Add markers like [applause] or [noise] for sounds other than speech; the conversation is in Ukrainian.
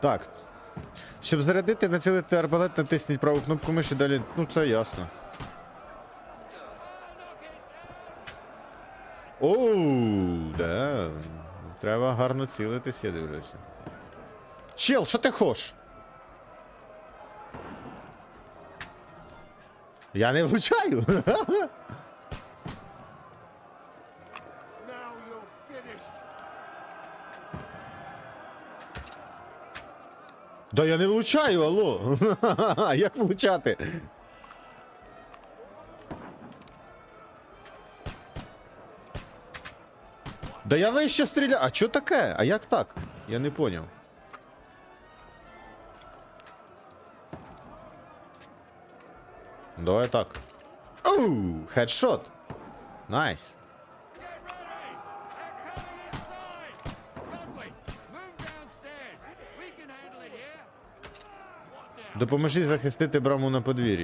Так. Щоб зарядити, націлити арбалет, натисніть праву кнопку миші, далі. Ну це ясно. Оу, да. Треба гарно цілитись, я дивлюся. Чел, що ти хочеш? Я не влучаю. [laughs] Да я не влучаю, алло. [laughs] Як влучати? Да я вище стріляю. А що таке? А як так? Я не поняв. Давай так. Оу, хедшот. Найс. Допоможіть захистити браму на подвір'ї.